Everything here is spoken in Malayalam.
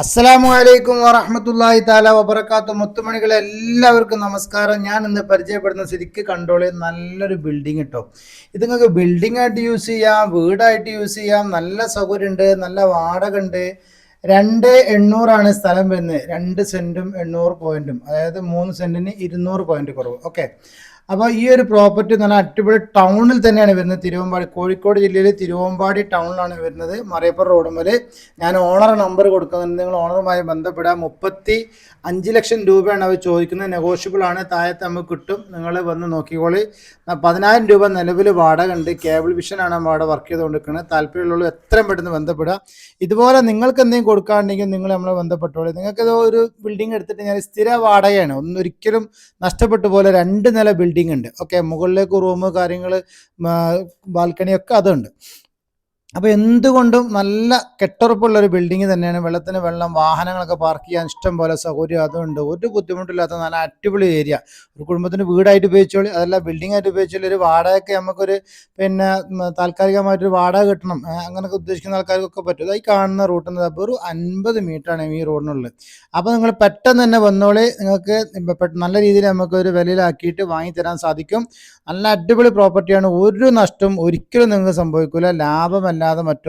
അസ്സലാമു അലൈക്കും വറഹമത്തല്ലാഹി താല വബർക്കാത്ത മുത്തുമണികളെ എല്ലാവർക്കും നമസ്കാരം. ഞാൻ ഇന്ന് പരിചയപ്പെടുന്ന ശരിക്ക് കണ്ടോളി നല്ലൊരു ബിൽഡിംഗ് കിട്ടും ഇത് നിങ്ങൾക്ക് ബിൽഡിംഗ് ആയിട്ട് യൂസ് ചെയ്യാം വീടായിട്ട് യൂസ് ചെയ്യാം. നല്ല സൗകര്യമുണ്ട് നല്ല വാടക ഉണ്ട് രണ്ട് എണ്ണൂറാണ് സ്ഥലം വരുന്നത്. രണ്ട് സെന്റും എണ്ണൂറ് പോയിന്റും അതായത് മൂന്ന് സെന്റിന് ഇരുന്നൂറ് പോയിന്റ് കുറവ്. ഓക്കെ അപ്പോൾ ഈ ഒരു പ്രോപ്പർട്ടി എന്ന് പറഞ്ഞാൽ അടിപൊളി ടൗണിൽ തന്നെയാണ് വരുന്നത്. തിരുവമ്പാടി കോഴിക്കോട് ജില്ലയിലെ തിരുവമ്പാടി ടൗണിലാണ് വരുന്നത്. മറിയപ്പുറ റോഡ് മുതൽ ഞാൻ ഓണർ നമ്പർ കൊടുക്കുന്നുണ്ട് നിങ്ങൾ ഓണറുമായി ബന്ധപ്പെടുക മുപ്പത്തി അഞ്ച് ലക്ഷം രൂപയാണ് അവർ ചോദിക്കുന്നത്. നെഗോഷ്യബിൾ ആണ്. താഴത്ത് നമുക്ക് കിട്ടും. നിങ്ങൾ വന്ന് നോക്കിക്കോളി. പതിനായിരം രൂപ നിലവിൽ വാടക ഉണ്ട്. കേബിൾ വിഷനാണ് അവിടെ വർക്ക് ചെയ്തുകൊണ്ടിരിക്കുന്നത്. താല്പര്യമുള്ളവർ എത്രയും പെട്ടെന്ന് ബന്ധപ്പെടുക. ഇതുപോലെ നിങ്ങൾക്ക് എന്തെങ്കിലും കൊടുക്കാണ്ടെങ്കിൽ നിങ്ങൾ നമ്മളെ ബന്ധപ്പെട്ടോളി. നിങ്ങൾക്ക് ഒരു ബിൽഡിംഗ് എടുത്തിട്ട് ഞാൻ സ്ഥിര വാടകയാണ്. ഒന്നൊരിക്കലും നഷ്ടപ്പെട്ടു പോലെ രണ്ട് നില ബിൽഡിംഗ് ഉണ്ട്. ഓക്കെ മുകളിലേക്ക് റൂം കാര്യങ്ങൾ ബാൽക്കണി ഒക്കെ അതുണ്ട്. അപ്പോൾ എന്തുകൊണ്ടും നല്ല കെട്ടുറപ്പുള്ള ഒരു ബിൽഡിംഗ് തന്നെയാണ്. വെള്ളത്തിന് വെള്ളം വാഹനങ്ങളൊക്കെ പാർക്ക് ചെയ്യാൻ ഇഷ്ടം പോലെ സൗകര്യം അതുണ്ട്. ഒരു ബുദ്ധിമുട്ടില്ലാത്ത നല്ല അടിപൊളി ഏരിയ ഒരു കുടുംബത്തിന് വീടായിട്ട് ഉപയോഗിച്ചോളി അതല്ല ബിൽഡിംഗ് ആയിട്ട് ഉപയോഗിച്ചോളി. ഒരു വാടകയ്ക്ക് നമുക്കൊരു പിന്നെ താൽക്കാലികമായിട്ടൊരു വാടക കിട്ടണം. അങ്ങനെയൊക്കെ ഉദ്ദേശിക്കുന്ന ആൾക്കാർക്കൊക്കെ പറ്റും. ഈ കാണുന്ന റൂട്ടിൽ നിന്ന് ഒരു അൻപത് ആണ് ഈ റോഡിനുള്ളിൽ അപ്പോൾ നിങ്ങൾ പെട്ടെന്ന് തന്നെ വന്നോളി. നിങ്ങൾക്ക് നല്ല രീതിയിൽ നമുക്ക് ഒരു വിലയിലാക്കിയിട്ട് വാങ്ങി തരാൻ സാധിക്കും. നല്ല അടിപൊളി പ്രോപ്പർട്ടിയാണ് ഒരു നഷ്ടം ഒരിക്കലും നിങ്ങൾക്ക് സംഭവിക്കില്ല ലാഭമല്ലാതെ മറ്റു